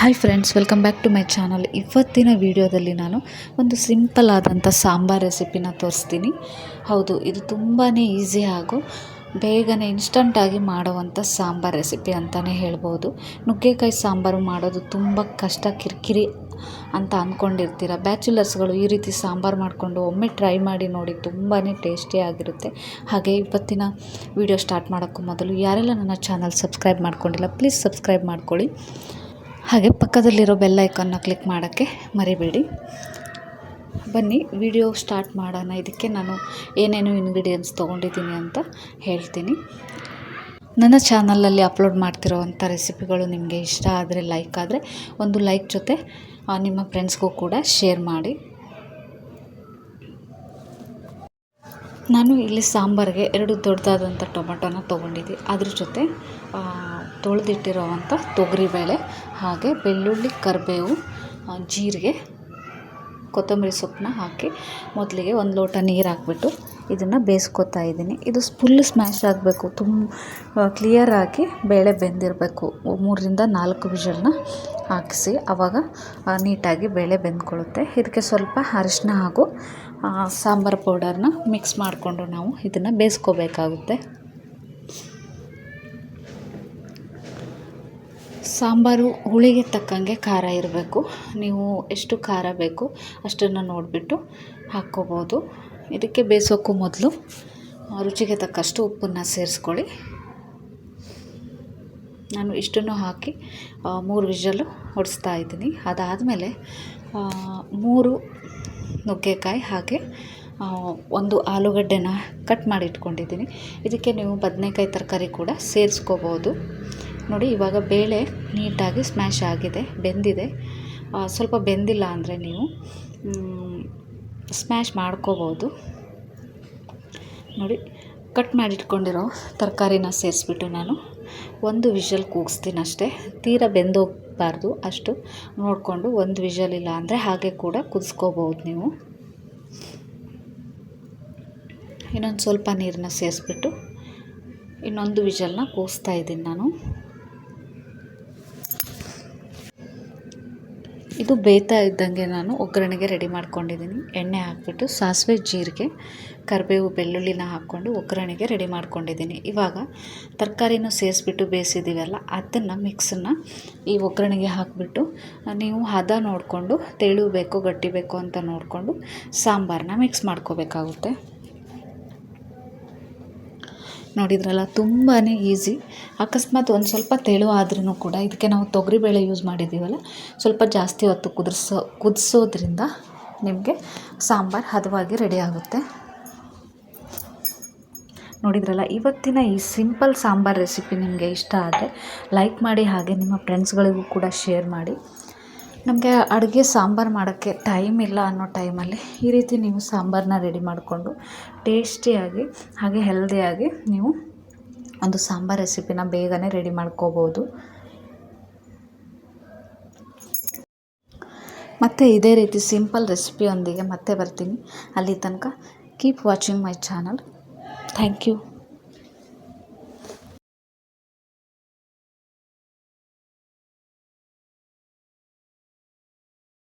Hi friends welcome back to my channel ಇವತ್ತಿನ ವಿಡಿಯೋದಲ್ಲಿ ನಾನು ಒಂದು ಸಿಂಪಲ್ ಆದಂಥ ಸಾಂಬಾರ್ ರೆಸಿಪಿನ ತೋರಿಸ್ತೀನಿ. ಹೌದು, ಇದು ತುಂಬಾ ಈಸಿ ಹಾಗೂ ಬೇಗನೆ ಇನ್ಸ್ಟಂಟಾಗಿ ಮಾಡುವಂಥ ಸಾಂಬಾರ್ ರೆಸಿಪಿ ಅಂತಲೇ ಹೇಳ್ಬೋದು. ನುಗ್ಗೆಕಾಯಿ ಸಾಂಬಾರು ಮಾಡೋದು ತುಂಬ ಕಷ್ಟ, ಕಿರಿಕಿರಿ ಅಂತ ಅಂದ್ಕೊಂಡಿರ್ತೀರ ಬ್ಯಾಚುಲರ್ಸ್ಗಳು ಈ ರೀತಿ ಸಾಂಬಾರು ಮಾಡಿಕೊಂಡು ಒಮ್ಮೆ ಟ್ರೈ ಮಾಡಿ ನೋಡಿ ತುಂಬಾ ಟೇಸ್ಟಿಯಾಗಿರುತ್ತೆ ಹಾಗೆ ಇವತ್ತಿನ ವಿಡಿಯೋ ಸ್ಟಾರ್ಟ್ ಮಾಡೋಕ್ಕೂ ಮೊದಲು ಯಾರೆಲ್ಲ ನನ್ನ ಚಾನಲ್ ಸಬ್ಸ್ಕ್ರೈಬ್ ಮಾಡ್ಕೊಂಡಿಲ್ಲ ಪ್ಲೀಸ್ ಸಬ್ಸ್ಕ್ರೈಬ್ ಮಾಡ್ಕೊಳ್ಳಿ. ಹಾಗೆ ಪಕ್ಕದಲ್ಲಿರೋ ಬೆಲ್ ಐಕಾನ್ನ ಕ್ಲಿಕ್ ಮಾಡೋಕ್ಕೆ ಮರಿಬೇಡಿ. ಬನ್ನಿ ವಿಡಿಯೋ ಸ್ಟಾರ್ಟ್ ಮಾಡೋಣ. ಇದಕ್ಕೆ ನಾನು ಏನೇನು ಇಂಗ್ರೀಡಿಯೆಂಟ್ಸ್ ತೊಗೊಂಡಿದ್ದೀನಿ ಅಂತ ಹೇಳ್ತೀನಿ. ನನ್ನ ಚಾನಲಲ್ಲಿ ಅಪ್ಲೋಡ್ ಮಾಡ್ತಿರೋವಂಥ ರೆಸಿಪಿಗಳು ನಿಮಗೆ ಇಷ್ಟ ಆದರೆ ಲೈಕ್ ಆದರೆ ಒಂದು ಲೈಕ್ ಜೊತೆ ನಿಮ್ಮ ಫ್ರೆಂಡ್ಸ್ಗೂ ಕೂಡ ಶೇರ್ ಮಾಡಿ. ನಾನು ಇಲ್ಲಿ ಸಾಂಬಾರಿಗೆ ಎರಡು ದೊಡ್ಡದಾದಂಥ ಟೊಮೆಟೊನ ತೊಗೊಂಡಿದ್ದೆ. ಅದ್ರ ಜೊತೆ ತೊಳೆದಿಟ್ಟಿರುವಂಥ ತೊಗರಿಬೇಳೆ ಹಾಗೆ ಬೆಳ್ಳುಳ್ಳಿ, ಕರಿಬೇವು ಜೀರಿಗೆ ಕೊತ್ತಂಬರಿ ಸೊಪ್ಪನ್ನ ಹಾಕಿ ಮೊದಲಿಗೆ ಒಂದು ಲೋಟ ನೀರು ಹಾಕ್ಬಿಟ್ಟು ಇದನ್ನು ಬೇಯಿಸ್ಕೊತಾ ಇದ್ದೀನಿ. ಇದು ಫುಲ್ ಸ್ಮ್ಯಾಶ್ ಆಗಬೇಕು. ತುಂಬ ಕ್ಲಿಯರಾಗಿ ಬೇಳೆ ಬೆಂದಿರಬೇಕು. ಮೂರರಿಂದ ನಾಲ್ಕು ವಿಷಲ್ನ ಹಾಕಿಸಿ. ಆವಾಗ ನೀಟಾಗಿ ಬೇಳೆ ಬೆಂದ್ಕೊಳ್ಳುತ್ತೆ. ಇದಕ್ಕೆ ಸ್ವಲ್ಪ ಅರಿಶಿನ ಹಾಗೂ ಸಾಂಬಾರು ಪೌಡರ್ನ ಮಿಕ್ಸ್ ಮಾಡಿಕೊಂಡು ನಾವು ಇದನ್ನು ಬೇಯಿಸ್ಕೋಬೇಕಾಗುತ್ತೆ. ಸಾಂಬಾರು ಹುಳಿಗೆ ತಕ್ಕಂಗೆ ಖಾರ ಇರಬೇಕು. ನೀವು ಎಷ್ಟು ಖಾರ ಬೇಕು ಅಷ್ಟನ್ನು ನೋಡಿಬಿಟ್ಟು ಹಾಕ್ಕೋಬೋದು. ಇದಕ್ಕೆ ಬೇಯಿಸೋಕ್ಕೂ ಮೊದಲು ರುಚಿಗೆ ತಕ್ಕಷ್ಟು ಉಪ್ಪನ್ನು ಸೇರಿಸ್ಕೊಳ್ಳಿ. ನಾನು ಇಷ್ಟನ್ನು ಹಾಕಿ ಮೂರು ವಿಷಲು ಹೊಡೆಸ್ತಾ ಇದ್ದೀನಿ. ಅದಾದಮೇಲೆ ಮೂರು ನುಗ್ಗೆಕಾಯಿ ಹಾಗೆ ಒಂದು ಆಲೂಗಡ್ಡೆನ ಕಟ್ ಮಾಡಿ ಇಟ್ಕೊಂಡಿದ್ದೀನಿ ಇದಕ್ಕೆ ನೀವು ಬದನೆಕಾಯಿ ತರಕಾರಿ ಕೂಡ ಸೇರಿಸ್ಕೋಬೋದು. ನೋಡಿ, ಇವಾಗ ಬೇಳೆ ನೀಟಾಗಿ ಸ್ಮ್ಯಾಶ್ ಆಗಿದೆ, ಬೆಂದಿದೆ. ಸ್ವಲ್ಪ ಬೆಂದಿಲ್ಲ ಅಂದರೆ ನೀವು ಸ್ಮ್ಯಾಶ್ ಮಾಡ್ಕೋಬೋದು. ನೋಡಿ ಕಟ್ ಮಾಡಿಟ್ಕೊಂಡಿರೋ ತರಕಾರಿನ ಸೇರಿಸ್ಬಿಟ್ಟು ನಾನು ಒಂದು ವಿಷಲ್ ಕೂಗಿಸ್ತೀನಿ ಅಷ್ಟೇ. ತೀರಾ ಬೆಂದೋಗಬಾರ್ದು ಅಷ್ಟು. ನೋಡಿಕೊಂಡು ಒಂದು ವಿಷಲ್ ಇಲ್ಲ ಅಂದರೆ ಹಾಗೆ ಕೂಡ ಕುದಿಸ್ಕೋಬೋದು ನೀವು. ಇನ್ನೊಂದು ಸ್ವಲ್ಪ ನೀರನ್ನ ಸೇರಿಸ್ಬಿಟ್ಟು ಇನ್ನೊಂದು ವಿಷಲ್ನ ಕೂಗಿಸ್ತಾ ಇದ್ದೀನಿ ನಾನು. ಇದು ಬೇಯ್ತಾ ಇದ್ದಂಗೆ ನಾನು ಒಗ್ಗರಣೆಗೆ ರೆಡಿ ಮಾಡ್ಕೊಂಡಿದ್ದೀನಿ. ಎಣ್ಣೆ ಹಾಕ್ಬಿಟ್ಟು ಸಾಸಿವೆ ಜೀರಿಗೆ, ಕರಿಬೇವು ಬೆಳ್ಳುಳ್ಳಿನ ಹಾಕ್ಕೊಂಡು ಒಗ್ಗರಣೆಗೆ ರೆಡಿ ಮಾಡ್ಕೊಂಡಿದ್ದೀನಿ. ಇವಾಗ ತರಕಾರಿನೂ ಸೇರಿಸ್ಬಿಟ್ಟು ಬೇಯಿಸಿದ್ದೀವಲ್ಲ, ಅದನ್ನು ಮಿಕ್ಸನ್ನು ಈ ಒಗ್ಗರಣೆಗೆ ಹಾಕಿಬಿಟ್ಟು, ನೀವು ಹದ ನೋಡಿಕೊಂಡು, ತೆಳು ಬೇಕು, ಗಟ್ಟಿ ಬೇಕು ಅಂತ ನೋಡಿಕೊಂಡು ಸಾಂಬಾರನ್ನ ಮಿಕ್ಸ್ ಮಾಡ್ಕೋಬೇಕಾಗುತ್ತೆ. ನೋಡಿದ್ರಲ್ಲ ತುಂಬಾ ಈಸಿ. ಅಕಸ್ಮಾತ್ ಒಂದು ಸ್ವಲ್ಪ ತೆಳು ಆದ್ರೂ ಕೂಡ ಇದಕ್ಕೆ ನಾವು ತೊಗರಿಬೇಳೆ ಯೂಸ್ ಮಾಡಿದ್ದೀವಲ್ಲ ಸ್ವಲ್ಪ ಜಾಸ್ತಿ ಹೊತ್ತು ಕುದಿಸೋ ಕುದಿಸೋದ್ರಿಂದ ನಿಮಗೆ ಸಾಂಬಾರು ಹದವಾಗಿ ರೆಡಿ ಆಗುತ್ತೆ. ನೋಡಿದ್ರಲ್ಲ, ಇವತ್ತಿನ ಈ ಸಿಂಪಲ್ ಸಾಂಬಾರು ರೆಸಿಪಿ ನಿಮಗೆ ಇಷ್ಟ ಆದರೆ ಲೈಕ್ ಮಾಡಿ ಹಾಗೆ ನಿಮ್ಮ ಫ್ರೆಂಡ್ಸ್ಗಳಿಗೂ ಕೂಡ ಶೇರ್ ಮಾಡಿ. ನಮಗೆ ಅಡುಗೆ ಸಾಂಬಾರು ಮಾಡೋಕ್ಕೆ ಟೈಮ್ ಇಲ್ಲ ಅನ್ನೋ ಟೈಮಲ್ಲಿ ಈ ರೀತಿ ನೀವು ಸಾಂಬಾರನ್ನ ರೆಡಿ ಮಾಡಿಕೊಂಡು ಟೇಸ್ಟಿಯಾಗಿ ಹಾಗೆ ಹೆಲ್ದಿಯಾಗಿ ನೀವು ಒಂದು ಸಾಂಬಾರು ರೆಸಿಪಿನ ಬೇಗನೆ ರೆಡಿ ಮಾಡ್ಕೋಬೋದು. ಮತ್ತು ಇದೇ ರೀತಿ ಸಿಂಪಲ್ ರೆಸಿಪಿಯೊಂದಿಗೆ ಮತ್ತೆ ಬರ್ತೀನಿ. ಅಲ್ಲಿ ತನಕ keep watching my channel thank you